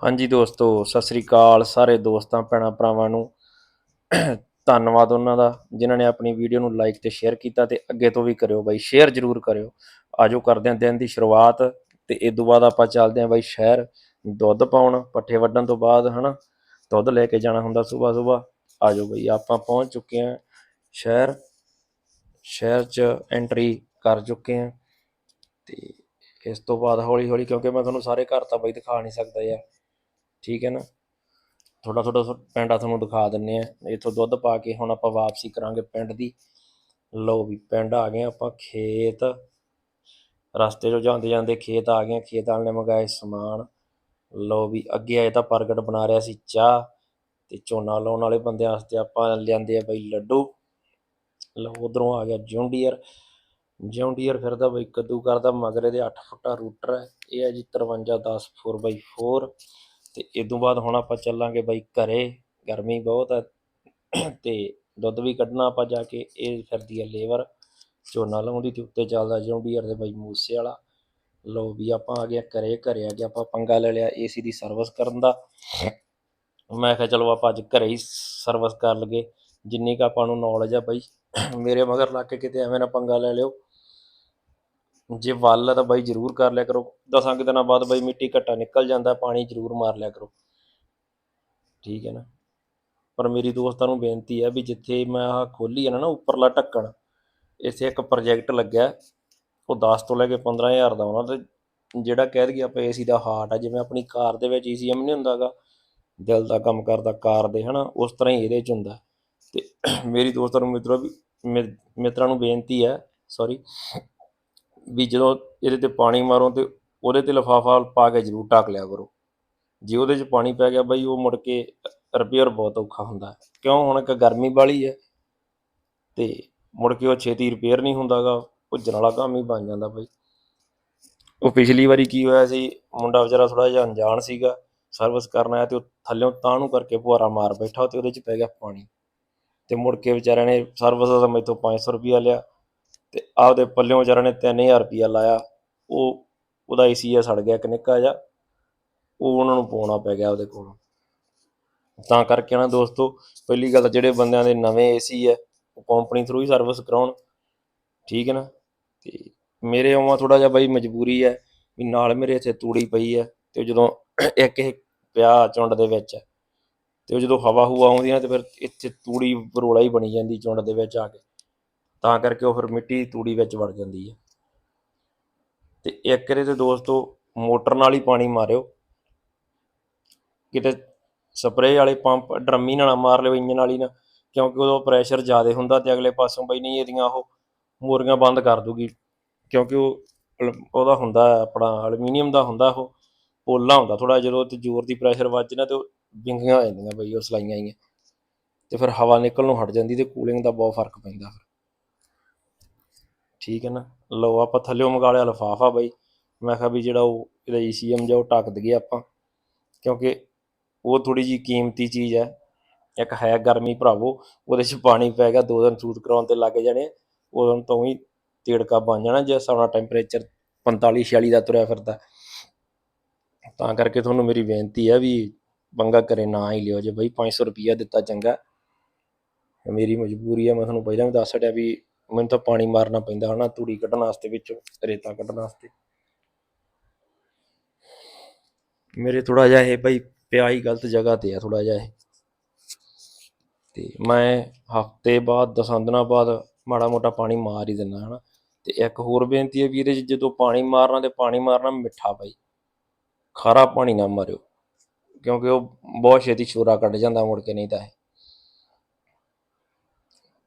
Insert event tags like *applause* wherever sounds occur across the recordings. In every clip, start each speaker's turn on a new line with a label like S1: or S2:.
S1: ਹਾਂਜੀ ਦੋਸਤੋ, ਸਤਿ ਸ੍ਰੀ ਅਕਾਲ ਸਾਰੇ ਦੋਸਤਾਂ, ਭੈਣਾਂ, ਭਰਾਵਾਂ ਨੂੰ। ਧੰਨਵਾਦ ਉਹਨਾਂ ਦਾ, ਜਿਨ੍ਹਾਂ ਨੇ ਆਪਣੀ ਵੀਡੀਓ ਨੂੰ ਲਾਈਕ ਤੇ ਸ਼ੇਅਰ ਕੀਤਾ ਤੇ ਅੱਗੇ ਤੋਂ ਵੀ ਕਰਿਓ ਬਾਈ ਸ਼ੇਅਰ ਜ਼ਰੂਰ ਕਰਿਓ। ਆਜੋ ਕਰਦੇ ਹਾਂ ਦਿਨ ਦੀ ਸ਼ੁਰੂਆਤ ਤੇ ਇਸ ਤੋਂ ਬਾਅਦ ਆਪਾਂ ਚੱਲਦੇ ਹਾਂ ਬਾਈ ਸ਼ਹਿਰ। ਦੁੱਧ ਪਾਉਣ, ਪੱਠੇ ਵੱਢਣ ਤੋਂ ਬਾਅਦ, ਹਨਾ? ਦੁੱਧ ਲੈ ਕੇ ਜਾਣਾ ਹੁੰਦਾ ਸਵੇਰ ਸਵੇਰ। ਆਜੋ ਬਾਈ, ਆਪਾਂ ਪਹੁੰਚ ਚੁੱਕੇ ਹਾਂ ਸ਼ਹਿਰ। ਸ਼ਹਿਰ 'ਚ ਐਂਟਰੀ ਕਰ ਚੁੱਕੇ ਹਾਂ। ਤੇ ਇਸ ਤੋਂ ਬਾਅਦ ਹੌਲੀ ਹੌਲੀ ਕਿਉਂਕਿ ਮੈਂ ਤੁਹਾਨੂੰ ਸਾਰੇ ਘਰ ਤਾਂ ਬਾਈ ਦਿਖਾ ਨਹੀਂ ਸਕਦਾ ਯਾਰ। ਠੀਕ ਹੈ ਨਾ? ਥੋੜਾ ਥੋੜਾ ਪਿੰਡਾਂ ਤੁਹਾਨੂੰ ਦਿਖਾ ਦਿੰਨੇ ਆ। ਇੱਥੋਂ ਦੁੱਧ ਪਾ ਕੇ ਹੁਣ ਆਪਾਂ ਵਾਪਸੀ ਕਰਾਂਗੇ ਪਿੰਡ ਦੀ। ਲਓ ਵੀ, ਪਿੰਡ ਆ ਗਏ ਆਪਾਂ, ਖੇਤ। ਰਸਤੇ 'ਚੋਂ ਜਾਂਦੇ ਜਾਂਦੇ ਖੇਤ ਆ ਗਏ ਖੇਤ ਵਾਲੇ ਨੇ ਮੰਗਾਏ ਸਮਾਨ। ਲਓ ਵੀ, ਅੱਗੇ ਆਏ ਤਾਂ ਪ੍ਰਗਟ ਬਣਾ ਰਿਹਾ ਸੀ ਚਾਹ ਤੇ ਝੋਨਾ ਲਾਉਣ ਵਾਲੇ ਬੰਦਿਆਂ ਵਾਸਤੇ ਆਪਾਂ ਲਿਆਂਦੇ ਆ ਬਈ ਲੱਡੂ। ਲਓ, ਉਧਰੋਂ ਆ ਗਿਆ ਜੌਂਡੀਅਰ। ਜੌਂਡੀਅਰ ਫਿਰਦਾ ਬਈ ਕੱਦੂ ਕਰਦਾ ਮਗਰੇ ਦੇ 8 ਫੁੱਟਾ ਰੂਟਰ ਹੈ। ਇਹ ਹੈ ਜੀ 5310 4x4 ਤੇ ਇਦੋਂ ਬਾਅਦ ਹੁਣ ਆਪਾਂ ਚੱਲਾਂਗੇ ਬਾਈ ਘਰੇ, ਗਰਮੀ ਬਹੁਤ ਹੈ ਤੇ ਦੁੱਧ ਵੀ ਕੱਢਣਾ ਆਪਾਂ ਜਾ ਕੇ, ਇਹ ਫਿਰਦੀ ਹੈ ਲੇਬਰ, ਝੋਨਾ ਲਾਉਂਦੀ ਤੇ ਉੱਤੇ ਚੱਲਦਾ ਜੌਂਡੀਅਰ ਦੇ ਬਾਈ ਮੂਸੇ ਵਾਲਾ। ਲੋ ਵੀ ਆਪਾਂ ਆ ਗਿਆ ਘਰੇ ਘਰੇ ਆ ਕੇ ਆਪਾਂ ਪੰਗਾ ਲੈ ਲਿਆ ਏਸੀ ਦੀ ਸਰਵਿਸ ਕਰਨ ਦਾ। ਮੈਂ ਕਿਹਾ ਚਲੋ ਆਪਾਂ ਅੱਜ ਘਰੇ ਹੀ ਸਰਵਿਸ ਕਰ ਲਗੇ ਜਿੰਨੀ ਕੁ ਆਪਾਂ ਨੂੰ ਨੌਲੇਜ ਆ ਬਾਈ। ਮੇਰੇ ਮਗਰ ਲੱਗ ਕੇ ਕਿਤੇ ਐਵੇਂ ਨਾ ਪੰਗਾ ਲੈ ਲਿਓ। ਜੇ ਵੱਲ ਆ ਤਾਂ ਬਾਈ ਜ਼ਰੂਰ ਕਰ ਲਿਆ ਕਰੋ। ਦਸਾਂ ਕੁ ਦਿਨਾਂ ਬਾਅਦ ਬਾਈ ਮਿੱਟੀ ਘੱਟਾ ਨਿਕਲ ਜਾਂਦਾ, ਪਾਣੀ ਜ਼ਰੂਰ ਮਾਰ ਲਿਆ ਕਰੋ। ਠੀਕ ਹੈ ਨਾ? ਪਰ ਮੇਰੀ ਦੋਸਤਾਂ ਨੂੰ ਬੇਨਤੀ ਹੈ ਵੀ ਜਿੱਥੇ ਮੈਂ ਆਹ ਖੋਲੀ ਹੈ ਨਾ ਨਾ ਉੱਪਰਲਾ ਢੱਕਣ, ਇੱਥੇ ਇੱਕ ਪ੍ਰੋਜੈਕਟ ਲੱਗਿਆ। ਉਹ 10 ਤੋਂ ਲੈ ਕੇ 15000 ਦਾ ਉਹਨਾਂ ਤੇ ਜਿਹੜਾ ਕਹਿ ਦਈਏ ਆਪਾਂ ਏਸੀ ਦਾ ਹਾਰਟ ਆ, ਜਿਵੇਂ ਆਪਣੀ ਕਾਰ ਦੇ ਵਿੱਚ ਈਸੀਐਮ ਨਹੀਂ ਹੁੰਦਾਗਾ ਦਿਲ ਦਾ ਕੰਮ ਕਰਦਾ ਕਾਰ ਦੇ, ਹਨਾ? ਉਸ ਤਰ੍ਹਾਂ ਹੀ ਇਹਦੇ ਚ ਹੁੰਦਾ। ਤੇ ਮੇਰੀ ਦੋਸਤਾਂ ਨੂੰ ਮਿੱਤਰੋ ਵੀ, ਮਿ- ਮਿੱਤਰਾਂ ਨੂੰ ਬੇਨਤੀ ਹੈ ਸੌਰੀ ਵੀ ਜਦੋਂ ਇਹਦੇ ਤੇ ਪਾਣੀ ਮਾਰੋ ਤੇ ਉਹਦੇ ਤੇ ਲਿਫਾਫਾ ਪਾ ਕੇ ਜ਼ਰੂਰ ਢੱਕ ਲਿਆ ਕਰੋ। ਜੇ ਉਹਦੇ 'ਚ ਪਾਣੀ ਪੈ ਗਿਆ ਬਾਈ, ਉਹ ਮੁੜ ਕੇ ਰਿਪੇਅਰ ਬਹੁਤ ਔਖਾ ਹੁੰਦਾ ਹੈ। ਕਿਉਂ? ਹੁਣ ਇੱਕ ਗਰਮੀ ਵਾਲੀ ਹੈ ਤੇ ਮੁੜ ਕੇ ਉਹ ਛੇਤੀ ਰਿਪੇਅਰ ਨਹੀਂ ਹੁੰਦਾਗਾ। ਭੁੱਜਣ ਵਾਲਾ ਕੰਮ ਹੀ ਬਣ ਜਾਂਦਾ ਬਾਈ। ਉਹ ਪਿਛਲੀ ਵਾਰੀ ਕੀ ਹੋਇਆ ਸੀ? ਮੁੰਡਾ ਵਿਚਾਰਾ ਥੋੜਾ ਜਿਹਾ ਅਣਜਾਣ ਸੀਗਾ ਸਰਵਿਸ ਕਰਨ ਆਇਆ ਤੇ ਉਹ ਥੱਲਿਓਂ ਤਾਂ ਨੂੰ ਕਰਕੇ ਫੁਹਾਰਾ ਮਾਰ ਬੈਠਾ ਤੇ ਉਹਦੇ 'ਚ ਪੈ ਗਿਆ ਪਾਣੀ। ਤੇ ਮੁੜ ਕੇ ਵਿਚਾਰਿਆਂ ਨੇ ਸਰਵਿਸ ਦਾ ਮੈਥੋਂ 500 ਰੁਪਿਆ ਲਿਆ। ਤੇ ਆਪਦੇ ਪੱਲਿਓਂ ਵਿਚਾਰਿਆਂ ਨੇ 3000 ਰੁਪਿਆ ਲਾਇਆ। ਉਹ, ਉਹਦਾ ਏਸੀਆ ਸੜ ਗਿਆ, ਇੱਕ ਨਿੱਕਾ ਜਿਹਾ। ਉਹ ਉਹਨਾਂ ਨੂੰ ਪਾਉਣਾ ਪੈ ਗਿਆ ਉਹਦੇ ਕੋਲ। ਤਾਂ ਕਰਕੇ ਨਾ ਦੋਸਤੋ, ਪਹਿਲੀ ਗੱਲ ਤਾਂ ਜਿਹੜੇ ਬੰਦਿਆਂ ਦੇ ਨਵੇਂ ਏਸੀ ਹੈ ਉਹ ਕੰਪਨੀ ਥਰੂ ਹੀ ਸਰਵਿਸ ਕਰਾਉਣ। ਠੀਕ ਹੈ ਨਾ? ਤੇ ਮੇਰੇ ਆਉਣਾ ਥੋੜਾ ਜਿਹਾ ਬਾਈ ਮਜਬੂਰੀ ਹੈ ਵੀ ਨਾਲ ਮੇਰੇ ਇੱਥੇ ਤੂੜੀ ਪਈ ਹੈ ਤੇ ਜਦੋਂ ਇੱਕ ਇਹ ਪਿਆ ਚੁੰਡ ਦੇ ਵਿੱਚ, ਤੇ ਉਹ ਜਦੋਂ ਹਵਾ ਹੂਆ ਆਉਂਦੀ ਨਾ ਤੇ ਫਿਰ ਇੱਥੇ ਤੂੜੀ ਬਰੋਲਾ ਹੀ ਬਣੀ ਜਾਂਦੀ ਚੁੰਡ ਦੇ ਵਿੱਚ ਆ ਕੇ। ਤਾਂ ਕਰਕੇ ਉਹ ਫਿਰ ਮਿੱਟੀ ਤੂੜੀ ਵਿੱਚ ਵੜ ਜਾਂਦੀ ਹੈ ਤੇ ਇੱਕ ਰੇ ਤੇ ਦੋਸਤੋ ਮੋਟਰ ਨਾਲ ਹੀ ਪਾਣੀ ਮਾਰਿਓ। ਕਿਤੇ ਸਪਰੇਅ ਵਾਲੇ ਪੰਪ ਡਰਮੀ ਨਾਲ ਮਾਰ ਲਿਓ ਇੰਜਨ ਵਾਲੀ ਨਾਲ ਕਿਉਂਕਿ ਉਦੋਂ ਪ੍ਰੈਸ਼ਰ ਜ਼ਿਆਦਾ ਹੁੰਦਾ ਤੇ ਅਗਲੇ ਪਾਸੋਂ ਬਈ ਨਹੀਂ ਇਹਦੀਆਂ ਉਹ ਮੋਰੀਆਂ ਬੰਦ ਕਰ ਦੂਗੀ, ਕਿਉਂਕਿ ਉਹ ਅਲ- ਉਹਦਾ ਹੁੰਦਾ ਆਪਣਾ ਐਲੂਮੀਨੀਅਮ ਦਾ ਹੁੰਦਾ ਉਹ, ਪੋਲਾ ਹੁੰਦਾ ਥੋੜਾ ਜਦੋਂ ਤੇ ਜ਼ੋਰ ਦੀ ਪ੍ਰੈਸ਼ਰ ਵੱਜ ਨਾ ਤੇ ਉਹ ਵਿੰਗੀਆਂ ਹੋ ਜਾਂਦੀਆਂ ਬਈ ਉਹ ਸਲਾਈਆਂ ਹੀ ਤੇ ਫਿਰ ਹਵਾ ਨਿਕਲ ਨੂੰ ਹਟ ਜਾਂਦੀ ਤੇ ਕੂਲਿੰਗ ਦਾ ਬਹੁਤ ਫ਼ਰਕ ਪੈਂਦਾ ਫਿਰ। ਠੀਕ ਹੈ ਨਾ? ਲਓ ਆਪਾਂ ਥੱਲਿਓਂ ਮੰਗਾ ਲਿਆ ਲਿਫਾਫਾ ਬਾਈ। ਮੈਂ ਕਿਹਾ ਵੀ ਜਿਹੜਾ ਉਹ ਇਹਦਾ ਈਸੀਐਮ ਜਾਂ ਉਹ ਢੱਕ ਦਈਏ ਆਪਾਂ। ਕਿਉਂਕਿ ਉਹ ਥੋੜੀ ਜੀ ਕੀਮਤੀ ਚੀਜ਼ ਹੈ। ਇੱਕ ਹੈ ਗਰਮੀ ਭਰਾਵੋ, ਉਹਦੇ 'ਚ ਪਾਣੀ ਪੈ ਗਿਆ, ਦੋ ਦਿਨ ਸੂਟ ਕਰਾਉਣ ਤੇ ਲੱਗ ਜਾਣੇ। ਉਦੋਂ ਤੋਂ ਹੀ ਤੇੜਕਾ ਬਣ ਜਾਣਾ ਜੇ ਸਾਡਾ ਟੈਂਪਰੇਚਰ 45 46 ਦਾ ਤੁਰਿਆ ਫਿਰਦਾ। ਤਾਂ ਕਰਕੇ ਤੁਹਾਨੂੰ ਮੇਰੀ ਬੇਨਤੀ ਹੈ ਵੀ ਪੰਗਾ ਕਰੇ ਨਾ ਹੀ ਲਿਓ ਜੇ ਬਈ। 500 ਰੁਪਈਆ ਦਿੱਤਾ ਚੰਗਾ। ਮੇਰੀ ਮਜਬੂਰੀ ਹੈ, ਮੈਂ ਤੁਹਾਨੂੰ ਪਹਿਲਾਂ ਵੀ ਦੱਸ ਛੱਡਿਆ ਵੀ ਮੈਨੂੰ ਤਾਂ ਪਾਣੀ ਮਾਰਨਾ ਪੈਂਦਾ ਹਨਾ ਤੂੜੀ ਕੱਢਣ ਵਾਸਤੇ ਵਿੱਚੋਂ, ਰੇਤਾ ਕੱਢਣ ਵਾਸਤੇ। ਮੇਰੇ ਥੋੜਾ ਜਿਹਾ ਇਹ ਬਈ ਪਿਆ ਹੀ ਗਲਤ ਜਗ੍ਹਾ ਤੇ ਆ ਥੋੜਾ ਜਿਹਾ ਇਹ। ਤੇ ਮੈਂ ਹਫ਼ਤੇ ਬਾਅਦ, ਦਸਾਂ ਦਿਨਾਂ ਬਾਅਦ ਮਾੜਾ ਮੋਟਾ ਪਾਣੀ ਮਾਰ ਹੀ ਦਿੰਦਾ ਹਨਾ। ਤੇ ਇੱਕ ਹੋਰ ਬੇਨਤੀ ਹੈ ਵੀ ਇਹਦੇ 'ਚ ਜਦੋਂ ਪਾਣੀ ਮਾਰਨਾ ਤੇ ਪਾਣੀ ਮਾਰਨਾ ਮਿੱਠਾ ਬਾਈ। ਖਾਰਾ ਪਾਣੀ ਨਾ ਮਾਰਿਓ, ਕਿਉਂਕਿ ਉਹ ਬਹੁਤ ਛੇਤੀ ਛੋਰਾ ਕੱਢ ਜਾਂਦਾ ਮੁੜ ਕੇ, ਨਹੀਂ ਤਾਂ ਇਹ।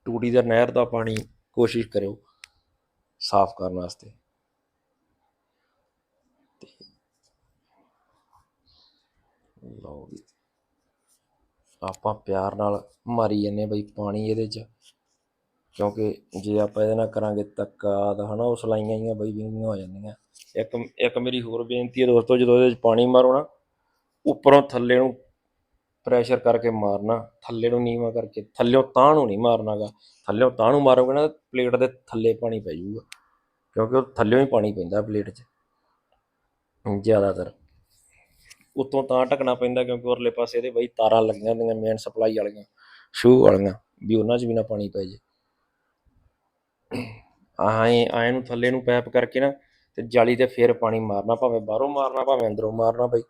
S1: ਟੂਟੀ ਦਾ ਨਹਿਰ ਦਾ ਪਾਣੀ ਕੋਸ਼ਿਸ਼ ਕਰਿਓ ਸਾਫ਼ ਕਰਨ ਵਾਸਤੇ। ਲਓ ਵੀ ਆਪਾਂ ਪਿਆਰ ਨਾਲ ਮਾਰੀ ਜੰਨੇ ਬਈ ਪਾਣੀ ਇਹਦੇ 'ਚ, ਕਿਉਂਕਿ ਜੇ ਆਪਾਂ ਇਹਦੇ ਨਾਲ ਕਰਾਂਗੇ ਧੱਕਾ ਤਾਂ ਹਨਾ ਉਹ ਸਲਾਈਆਂ ਹੀ ਬਈ ਵਿੰਗੀਆਂ ਹੋ ਜਾਂਦੀਆਂ। ਇੱਕ ਇੱਕ ਮੇਰੀ ਹੋਰ ਬੇਨਤੀ ਹੈ ਦੋਸਤੋ, ਜਦੋਂ ਇਹਦੇ 'ਚ ਪਾਣੀ ਮਾਰੋ ਨਾ, ਉੱਪਰੋਂ ਥੱਲੇ ਨੂੰ ਪ੍ਰੈਸ਼ਰ ਕਰਕੇ ਮਾਰਨਾ, ਥੱਲੇ ਨੂੰ ਨੀਵਾਂ ਕਰਕੇ ਥੱਲਿਓਂ ਤਾਂ ਨੂੰ ਨਹੀਂ ਮਾਰਨਾਗਾ। ਥੱਲਿਓਂ ਤਾਂ ਨੂੰ ਮਾਰੋਗੇ ਨਾ ਪਲੇਟ ਦੇ ਥੱਲੇ ਪਾਣੀ ਪੈ ਜਾਊਗਾ। ਕਿਉਂਕਿ ਉਹ ਥੱਲਿਓਂ ਹੀ ਪਾਣੀ ਪੈਂਦਾ ਪਲੇਟ 'ਚ, ਜ਼ਿਆਦਾਤਰ। ਉੱਤੋਂ ਤਾਂ ਢਕਣਾ ਪੈਂਦਾ ਕਿਉਂਕਿ ਉਰਲੇ ਪਾਸੇ ਇਹਦੇ ਬਈ ਤਾਰਾਂ ਲੱਗੀਆਂ ਹੁੰਦੀਆਂ ਮੇਨ ਸਪਲਾਈ ਵਾਲੀਆਂ ਸ਼ੂ ਵਾਲੀਆਂ, ਵੀ ਉਹਨਾਂ 'ਚ ਵੀ ਨਾ ਪਾਣੀ ਪੈ ਜੇ। ਆਏ ਆਏ ਨੂੰ ਥੱਲੇ ਨੂੰ ਪੈਪ ਕਰਕੇ ਨਾ, ਤੇ ਜਾਲੀ ਤੇ ਫੇਰ ਪਾਣੀ ਮਾਰਨਾ, ਭਾਵੇਂ ਬਾਹਰੋਂ ਮਾਰਨਾ, ਭਾਵੇਂ ਅੰਦਰੋਂ ਮਾਰਨਾ ਬਈ।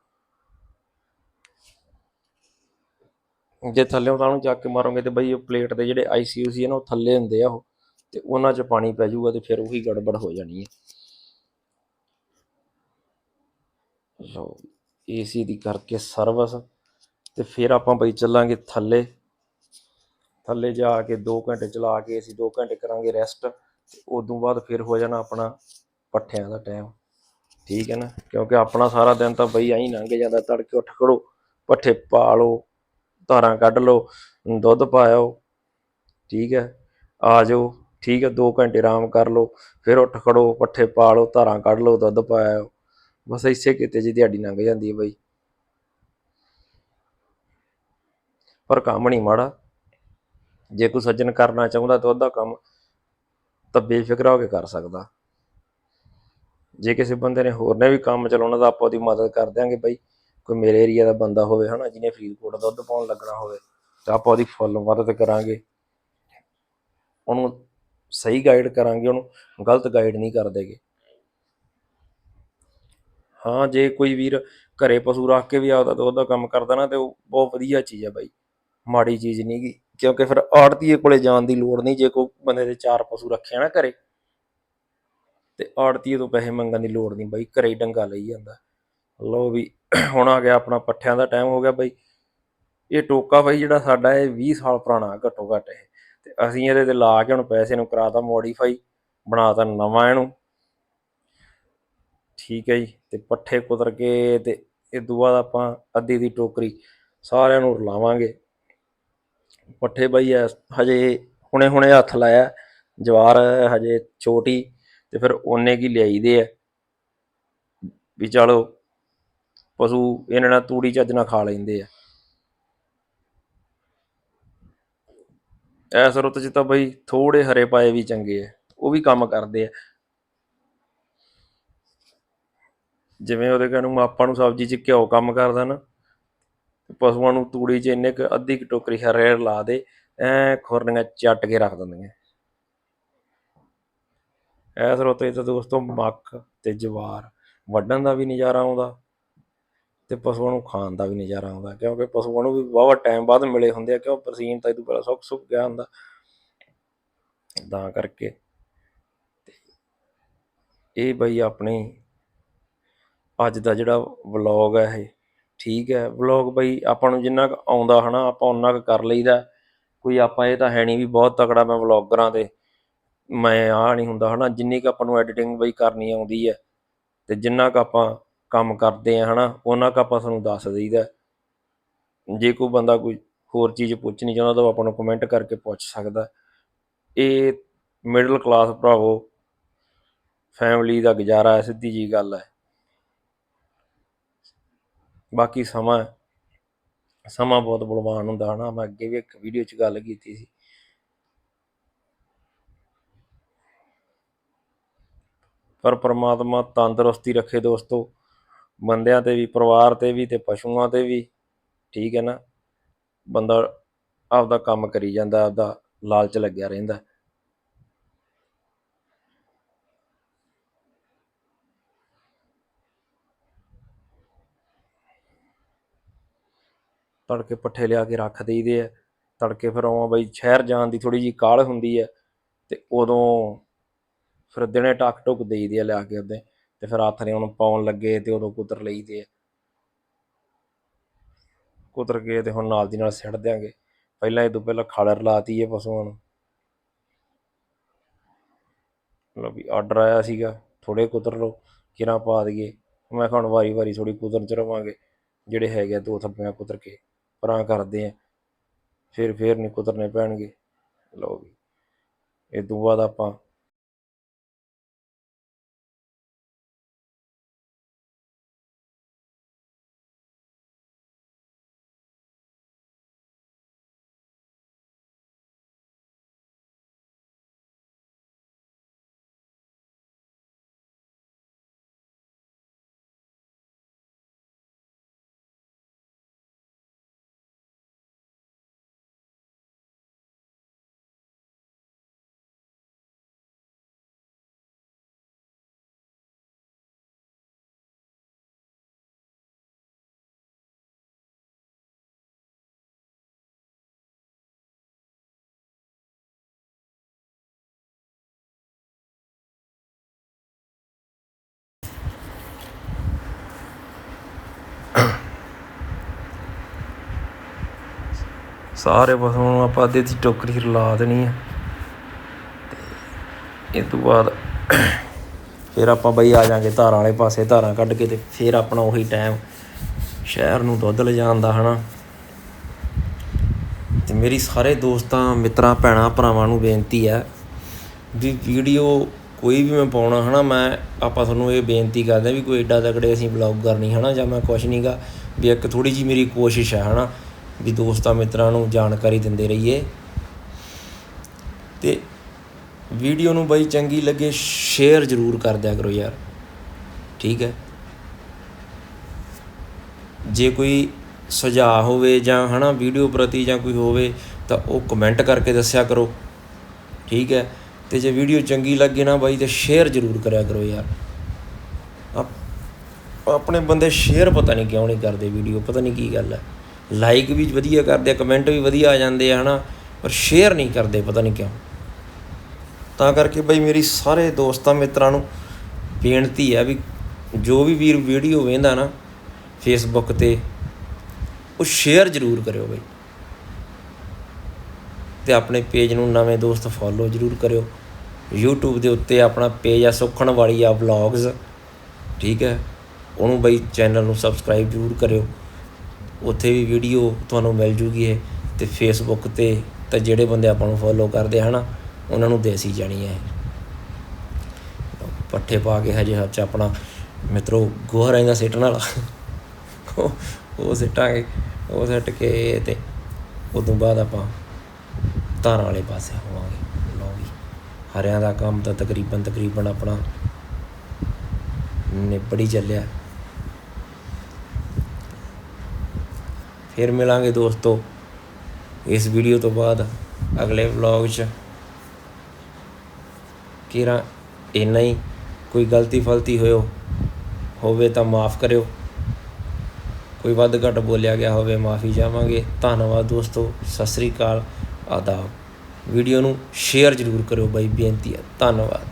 S1: ਜੇ ਥੱਲੇੋਂ ਤਾਂ ਉਹਨੂੰ ਚੱਕ ਕੇ ਮਾਰੋਗੇ ਤੇ ਬਈ ਉਹ ਪਲੇਟ ਦੇ ਜਿਹੜੇ ਆਈਸੀਯੂ ਸੀ ਨਾ ਉਹ ਥੱਲੇ ਹੁੰਦੇ ਆ ਉਹ, ਤੇ ਉਹਨਾਂ 'ਚ ਪਾਣੀ ਪੈ ਜਾਊਗਾ ਤੇ ਫਿਰ ਉਹੀ ਗੜਬੜ ਹੋ ਜਾਣੀ ਹੈ। ਲਓ ਏਸੀ ਦੀ ਕਰਕੇ ਸਰਵਿਸ, ਤੇ ਫਿਰ ਆਪਾਂ ਬਈ ਚੱਲਾਂਗੇ ਥੱਲੇ। ਥੱਲੇ ਜਾ ਕੇ 2 ਘੰਟੇ ਚਲਾ ਕੇ ਅਸੀਂ 2 ਘੰਟੇ ਕਰਾਂਗੇ ਰੈਸਟ ਤੇ ਉਦੋਂ ਬਾਅਦ ਫਿਰ ਹੋ ਜਾਣਾ ਆਪਣਾ ਪੱਠਿਆਂ ਦਾ ਟਾਈਮ ਠੀਕ ਹੈ ਨਾ? ਕਿਉਂਕਿ ਆਪਣਾ ਸਾਰਾ ਦਿਨ ਤਾਂ ਬਈ ਐਂ ਲੰਘ ਜਾਂਦਾ, ਤੜਕੇ ਉੱਠ ਖੜੋ, ਪੱਠੇ ਪਾ ਲਓ ਧਾਰਾਂ ਕੱਢ ਲਓ, ਦੁੱਧ ਪਾਇਓ, ਠੀਕ ਹੈ, ਆ ਜਾਓ, ਠੀਕ ਹੈ 2 ਘੰਟੇ ਆਰਾਮ ਕਰ ਲਓ, ਫਿਰ ਉੱਠ ਖੜੋ, ਪੱਠੇ ਪਾ ਲਓ, ਧਾਰਾਂ ਕੱਢ ਲਓ, ਦੁੱਧ ਪਾਇਓ, ਬਸ ਇਸੇ ਕਿਤੇ ਜੀ ਦਿਹਾੜੀ ਲੰਘ ਜਾਂਦੀ ਹੈ ਬਈ। ਪਰ ਕੰਮ ਨਹੀਂ ਮਾੜਾ। ਜੇ ਕੋਈ ਸੱਜਣ ਕਰਨਾ ਚਾਹੁੰਦਾ ਤਾਂ ਉਹਦਾ ਕੰਮ ਤਾਂ ਬੇਫਿਕਰਾ ਹੋ ਕੇ ਕਰ ਸਕਦਾ। ਜੇ ਕਿਸੇ ਬੰਦੇ ਨੇ ਹੋਰ ਨੇ ਵੀ ਕੰਮ ਚਲਾਉਣਾ ਤਾਂ ਆਪਾਂ ਉਹਦੀ ਮਦਦ ਕਰ ਦਿਆਂਗੇ ਬਈ। ਕੋਈ ਮੇਰੇ ਏਰੀਆ ਦਾ ਬੰਦਾ ਹੋਵੇ ਹਨਾ, ਜਿਹਨੇ ਫਰੀਦਕੋਟ ਦੁੱਧ ਪਾਉਣ ਲੱਗਣਾ ਹੋਵੇ, ਤਾਂ ਆਪਾਂ ਉਹਦੀ ਫੁੱਲ ਮਦਦ ਕਰਾਂਗੇ। ਉਹਨੂੰ ਸਹੀ ਗਾਈਡ ਕਰਾਂਗੇ, ਉਹਨੂੰ ਗਲਤ ਗਾਈਡ ਨਹੀਂ ਕਰਦੇਗੇ ਹਾਂ, ਜੇ ਕੋਈ ਵੀਰ ਘਰੇ ਪਸ਼ੂ ਰੱਖ ਕੇ ਵੀ ਆਪਦਾ ਦੁੱਧ ਦਾ ਕੰਮ ਕਰਦਾ ਨਾ, ਤੇ ਉਹ ਬਹੁਤ ਵਧੀਆ ਚੀਜ਼ ਹੈ ਬਾਈ। ਮਾੜੀ ਚੀਜ਼ ਨਹੀਂ ਗੀ, ਕਿਉਂਕਿ ਫਿਰ ਆੜਤੀਏ ਕੋਲੇ ਜਾਣ ਦੀ ਲੋੜ ਨਹੀਂ ਜੇ ਕੋਈ ਬੰਦੇ ਦੇ ਚਾਰ ਪਸ਼ੂ ਰੱਖੇ ਆ ਨਾ ਘਰੇ, ਤੇ ਆੜਤੀਏ ਤੋਂ ਪੈਸੇ ਮੰਗਣ ਦੀ ਲੋੜ ਨਹੀਂ ਬਾਈ, ਘਰੇ ਹੀ ਡੰਗਾ ਲਈ ਜਾਂਦਾ। ਲਓ ਵੀ *clears throat* ਹੁਣ ਆ ਗਿਆ ਆਪਣਾ ਪੱਠਿਆਂ ਦਾ ਟਾਈਮ ਹੋ ਗਿਆ ਬਾਈ। ਇਹ ਟੋਕਾ ਬਾਈ ਜਿਹੜਾ ਸਾਡਾ ਇਹ 20 ਸਾਲ ਪੁਰਾਣਾ ਘੱਟੋ ਘੱਟ ਇਹ। ਤੇ ਅਸੀਂ ਇਹਦੇ ਤੇ ਲਾ ਕੇ ਹੁਣ ਪੈਸੇ ਨੂੰ ਕਰਾਤਾ ਮੋਡੀਫਾਈ ਬਣਾਤਾ ਨਵਾਂ ਇਹਨੂੰ। ਠੀਕ ਹੈ ਜੀ, ਤੇ ਪੱਠੇ ਕੁਤਰ ਕੇ ਤੇ ਇਹ ਦੂਆ ਬਾਅਦ ਆਪਾਂ ਅੱਧੀ ਦੀ ਟੋਕਰੀ ਸਾਰਿਆਂ ਨੂੰ ਰਲਾਵਾਂਗੇ ਪੱਠੇ ਬਾਈ ਐ ਹਜੇ ਹੁਣੇ ਹੁਣੇ ਹੱਥ ਲਾਇਆ, ਜਵਾਰ ਹਜੇ ਛੋਟੀ ਤੇ ਫਿਰ ਓਨੇ ਕੀ ਲਿਆਈਦੇ ਆ। ਵੀ ਚਲੋ ਪਸ਼ੂ ਇਹਨਾਂ ਨਾਲ ਤੂੜੀ ਚੱਜ ਨਾਲ ਖਾ ਲੈਂਦੇ ਆ। ਐਸ ਰੁੱਤ 'ਚ ਤਾਂ ਬਈ ਥੋੜੇ ਹਰੇ ਪਾਏ ਵੀ ਚੰਗੇ ਆ, ਉਹ ਵੀ ਕੰਮ ਕਰਦੇ ਆ। ਜਿਵੇਂ ਉਹਦੇ ਕਹਿਣ ਆਪਾਂ ਨੂੰ ਸਬਜ਼ੀ 'ਚ ਘਿਓ ਕੰਮ ਕਰਦਾ ਨਾ ਪਸ਼ੂਆਂ ਨੂੰ ਤੂੜੀ 'ਚ ਇੰਨੇ ਕੁ ਅੱਧੀ ਕੁ ਟੋਕਰੀ ਹਰੇ ਲਾ ਦੇ, ਐ ਖੁਰਨੀਆਂ ਚੱਟ ਕੇ ਰੱਖ ਦਿੰਦੀਆਂ। ਐਸ ਰੁੱਤ 'ਚ ਤਾਂ ਦੋਸਤੋ ਮੱਕ ਤੇ ਜਵਾਰ ਵੱਢਣ ਦਾ ਵੀ ਨਜ਼ਾਰਾ ਆਉਂਦਾ। ਤੇ ਪਸ਼ੂਆਂ ਨੂੰ ਖਾਣ ਦਾ ਵੀ ਨਜ਼ਾਰਾ ਆਉਂਦਾ, ਕਿਉਂਕਿ ਪਸ਼ੂਆਂ ਨੂੰ ਵੀ ਬਹੁਤ ਟਾਈਮ ਬਾਅਦ ਮਿਲੇ ਹੁੰਦੇ ਆ, ਕਿਉਂ ਪ੍ਰਸੀਨ ਤਾਂ ਇਹ ਤੋਂ ਪਹਿਲਾਂ ਸੁੱਕ ਸੁੱਕ ਗਿਆ ਹੁੰਦਾ। ਤਾਂ ਕਰਕੇ ਤੇ ਇਹ ਬਈ ਆਪਣੇ ਅੱਜ ਦਾ ਜਿਹੜਾ ਵਲੌਗ ਹੈ ਇਹ, ਠੀਕ ਹੈ ਵਲੌਗ ਬਈ ਆਪਾਂ ਨੂੰ ਜਿੰਨਾ ਕੁ ਆਉਂਦਾ ਹਨਾ, ਆਪਾਂ ਉਨਾ ਕੁ ਕਰ ਲਈਦਾ। ਕੋਈ ਆਪਾਂ ਇਹ ਤਾਂ ਹੈ ਨਹੀਂ ਵੀ ਬਹੁਤ ਤਕੜਾ ਮੈਂ ਵਲੌਗਰਾਂ ਤੇ ਮੈਂ ਆ ਨਹੀਂ ਹੁੰਦਾ ਹਨਾ, ਜਿੰਨੀ ਕੁ ਆਪਾਂ ਨੂੰ ਐਡੀਟਿੰਗ ਬਈ ਕਰਨੀ ਆਉਂਦੀ ਹੈ, ਤੇ ਜਿੰਨਾ ਕੁ ਆਪਾਂ ਕੰਮ ਕਰਦੇ ਆ, ਹਨਾ, ਉਹਨਾਂ ਕੁ ਆਪਾਂ ਤੁਹਾਨੂੰ ਦੱਸ ਦਈਦਾ। ਜੇ ਕੋਈ ਬੰਦਾ ਕੋਈ ਹੋਰ ਚੀਜ਼ ਪੁੱਛਣੀ ਚਾਹੁੰਦਾ ਤਾਂ ਆਪਾਂ ਨੂੰ ਕਮੈਂਟ ਕਰਕੇ ਪੁੱਛ ਸਕਦਾ। ਇਹ ਮਿਡਲ ਕਲਾਸ ਭਰਾਵੋ ਫੈਮਿਲੀ ਦਾ ਗੁਜ਼ਾਰਾ ਹੈ, ਸਿੱਧੀ ਜੀ ਗੱਲ ਹੈ। ਬਾਕੀ ਸਮਾਂ ਸਮਾਂ ਬਹੁਤ ਬਲਵਾਨ ਹੁੰਦਾ, ਹਨਾ। ਮੈਂ ਅੱਗੇ ਵੀ ਇੱਕ ਵੀਡੀਓ 'ਚ ਗੱਲ ਕੀਤੀ ਸੀ। ਪਰ ਪ੍ਰਮਾਤਮਾ ਤੰਦਰੁਸਤੀ ਰੱਖੇ ਦੋਸਤੋ। ਬੰਦਿਆਂ ਤੇ ਵੀ, ਪਰਿਵਾਰ ਤੇ ਵੀ ਤੇ ਪਸ਼ੂਆਂ ਤੇ ਵੀ, ਠੀਕ ਹੈ ਨਾ? ਬੰਦਾ ਆਪਦਾ ਕੰਮ ਕਰੀ ਜਾਂਦਾ, ਆਪਦਾ ਲਾਲਚ ਲੱਗਿਆ ਰਹਿੰਦਾ। ਤੜਕੇ ਪੱਠੇ ਲਿਆ ਕੇ ਰੱਖ ਦੇਈਦੇ ਆ। ਤੜਕੇ ਫਿਰ ਆਵਾਂ ਬਈ, ਸ਼ਹਿਰ ਜਾਣ ਦੀ ਥੋੜੀ ਜੀ ਕਾਹਲ ਹੁੰਦੀ ਹੈ ਤੇ ਉਦੋਂ ਫਿਰ ਦਿਨੇ ਟੱਕ ਟੁੱਕ ਦੇਈਦੇ ਆ ਲਿਆ ਕੇ ਉਹਦੇ ਤੇ ਫਿਰ ਹੱਥ ਨੇ ਉਹਨੂੰ ਪਾਉਣ ਲੱਗੇ ਤੇ ਉਦੋਂ ਕੁਤਰ ਲਈਦੇ ਆ ਕੁਤਰ ਕੇ ਤੇ ਹੁਣ ਨਾਲ ਦੀ ਨਾਲ ਸਿੱਟ ਦਿਆਂਗੇ। ਪਹਿਲਾਂ ਇਹ ਤੋਂ ਪਹਿਲਾਂ ਖਾਲਰ ਲਾਤੀ ਹੈ ਪਸ਼ੂਆਂ ਨੂੰ। ਮਤਲਬ ਵੀ ਆਰਡਰ ਆਇਆ ਸੀਗਾ ਥੋੜੇ ਕੁਤਰ ਲਓ ਕਿਰਾਂ ਪਾ ਦਈਏ। ਮੈਂ ਕਿਹਾ ਹੁਣ ਵਾਰੀ ਵਾਰੀ ਥੋੜੀ ਕੁਤਰਨ ਚ ਰਵਾਂਗੇ, ਜਿਹੜੇ ਹੈਗੇ ਆ ਦੋ ਥੱਬੀਆਂ ਕੁਤਰ ਕੇ, ਪਰਾਂ ਕਰਦੇ ਆ। ਫਿਰ ਫਿਰ ਨਹੀਂ ਕੁਤਰਨੇ ਪੈਣਗੇ। ਲਓ ਵੀ, ਇਹ ਤੋਂ ਬਾਅਦ ਆਪਾਂ ਸਾਰੇ ਬਸ ਹੁਣ ਆਪਾਂ ਅੱਧੇ ਦੀ ਟੋਕਰੀ ਰਲਾ ਦੇਣੀ ਆ। ਤੇ ਇਹ ਤੋਂ ਬਾਅਦ ਫਿਰ ਆਪਾਂ ਬਈ ਆ ਜਾਾਂਗੇ ਧਾਰਾਂ ਵਾਲੇ ਪਾਸੇ, ਧਾਰਾਂ ਕੱਢ ਕੇ ਤੇ ਫਿਰ ਆਪਣਾ ਉਹੀ ਟਾਈਮ ਸ਼ਹਿਰ ਨੂੰ ਦੁੱਧ ਲਿਜਾਣ ਦਾ, ਹਨਾ। ਤੇ ਮੇਰੀ ਸਾਰੇ ਦੋਸਤਾਂ, ਮਿੱਤਰਾਂ, ਭੈਣਾਂ, ਭਰਾਵਾਂ ਨੂੰ ਬੇਨਤੀ ਹੈ ਵੀ ਵੀਡੀਓ ਕੋਈ ਵੀ ਮੈਂ ਪਾਉਣਾ, ਹਨਾ, ਮੈਂ ਆਪਾਂ ਤੁਹਾਨੂੰ ਇਹ ਬੇਨਤੀ ਕਰਦੇ ਹਾਂ ਵੀ ਕੋਈ ਏਡਾ ਤਕੜੇ ਅਸੀਂ ਬਲੌਗਰ ਨਹੀਂ ਹਨਾ, ਜਾਂ ਮੈਂ ਕੁਛ ਨਹੀਂਗਾ ਵੀ ਇੱਕ ਥੋੜੀ ਜੀ ਮੇਰੀ ਕੋਸ਼ਿਸ਼ ਹੈ ਹਨਾ। ਵੀ ਦੋਸਤਾਂ ਮਿੱਤਰਾਂ ਨੂੰ ਜਾਣਕਾਰੀ ਦਿੰਦੇ ਰਹੀਏ। ਤੇ ਵੀਡੀਓ ਨੂੰ ਬਈ ਚੰਗੀ ਲੱਗੇ ਸ਼ੇਅਰ ਜ਼ਰੂਰ ਕਰ ਦਿਆ ਕਰੋ ਯਾਰ। ਠੀਕ ਹੈ? ਜੇ ਕੋਈ ਸੁਝਾਅ ਹੋਵੇ ਜਾਂ ਹਨਾ ਵੀਡੀਓ ਪ੍ਰਤੀ ਜਾਂ ਕੋਈ ਹੋਵੇ ਤਾਂ ਉਹ ਕਮੈਂਟ ਕਰਕੇ ਦੱਸਿਆ ਕਰੋ। ਠੀਕ ਹੈ? ਤੇ ਜੇ ਵੀਡੀਓ ਚੰਗੀ ਲੱਗੇ ਨਾ ਬਾਈ ਤੇ ਸ਼ੇਅਰ ਜ਼ਰੂਰ ਕਰਿਆ ਕਰੋ ਯਾਰ। ਆਪਣੇ ਬੰਦੇ ਸ਼ੇਅਰ ਪਤਾ ਨਹੀਂ ਕਿਉਂ ਨਹੀਂ ਕਰਦੇ ਵੀਡੀਓ, ਪਤਾ ਨਹੀਂ ਕੀ ਗੱਲ ਹੈ। ਲਾਈਕ ਵੀ ਵਧੀਆ ਕਰਦੇ ਆ ਕਮੈਂਟ ਵੀ ਵਧੀਆ ਆ ਜਾਂਦੇ ਆ, ਹਨਾ? ਪਰ ਸ਼ੇਅਰ ਨਹੀਂ ਕਰਦੇ, ਪਤਾ ਨਹੀਂ ਕਿਉਂ। ਤਾਂ ਕਰਕੇ ਬਈ ਮੇਰੀ ਸਾਰੇ ਦੋਸਤਾਂ ਮਿੱਤਰਾਂ ਨੂੰ ਬੇਨਤੀ ਆ ਵੀ ਜੋ ਵੀ ਵੀਰ ਵੀਡੀਓ ਵੇਂਦਾ ਨਾ ਫੇਸਬੁੱਕ ਤੇ, ਉਹ ਸ਼ੇਅਰ ਜ਼ਰੂਰ ਕਰਿਓ ਬਈ। ਤੇ ਆਪਣੇ ਪੇਜ ਨੂੰ ਨਵੇਂ ਦੋਸਤ ਫੋਲੋ ਜ਼ਰੂਰ ਕਰਿਓ। YouTube ਦੇ ਉੱਤੇ ਆਪਣਾ ਪੇਜ ਆ ਸੁਖਣ ਵਾਲੀ ਆ ਵਲੌਗਸ ਠੀਕ ਹੈ? ਉਹਨੂੰ ਬਈ ਚੈਨਲ ਨੂੰ ਸਬਸਕ੍ਰਾਈਬ ਜ਼ਰੂਰ ਕਰਿਓ। ਉੱਥੇ ਵੀ ਵੀਡੀਓ ਤੁਹਾਨੂੰ ਮਿਲ ਜੂਗੀ ਇਹ ਅਤੇ ਫੇਸਬੁੱਕ ਤੇ ਤਾਂ ਜਿਹੜੇ ਬੰਦੇ ਆਪਾਂ ਨੂੰ ਫੋਲੋ ਕਰਦੇ ਹਨਾ, ਉਹਨਾਂ ਨੂੰ ਦੇਸੀ ਜਾਣੀ ਹੈ ਪੱਠੇ ਪਾ ਕੇ ਹਜੇ ਹੱਥ 'ਚ ਆਪਣਾ ਮਿੱਤਰੋ ਗੋਹਾ ਰਹਿੰਦਾ ਸਿੱਟਣ ਵਾਲਾ ਉਹ- ਸਿੱਟਾਂਗੇ, ਉਹ ਸਿੱਟ ਕੇ ਤੇ ਉਦੋਂ ਬਾਅਦ ਆਪਾਂ ਧਾਰਾਂ ਵਾਲੇ ਪਾਸੇ ਹੋਵਾਂਗੇ। ਲਓ ਵੀ ਹਰਿਆਂ ਦਾ ਕੰਮ ਤਾਂ ਤਕਰੀਬਨ ਤਕਰੀਬਨ ਆਪਣਾ ਨਿਬੜੀ ਚੱਲਿਆ। ਫਿਰ ਮਿਲਾਂਗੇ ਦੋਸਤੋ ਇਸ ਵੀਡੀਓ ਤੋਂ ਬਾਅਦ ਅਗਲੇ ਵਲੌਗ 'ਚ। ਕਿਰਾ ਇੰਨਾ ਹੀ ਕੋਈ ਗਲਤੀ ਫਲਤੀ ਹੋਇਓ, ਹੋਵੇ ਤਾਂ ਮਾਫ ਕਰਿਓ। ਕੋਈ ਵੱਧ ਘੱਟ ਬੋਲਿਆ ਗਿਆ ਹੋਵੇ ਮਾਫੀ ਚਾਹਾਂਗੇ। ਧੰਨਵਾਦ ਦੋਸਤੋ, ਸਤਿ ਸ੍ਰੀ ਅਕਾਲ, ਆਦਾਬ। ਵੀਡੀਓ ਨੂੰ ਸ਼ੇਅਰ ਜ਼ਰੂਰ ਕਰਿਓ ਬਾਈ, ਬੇਨਤੀ ਹੈ। ਧੰਨਵਾਦ।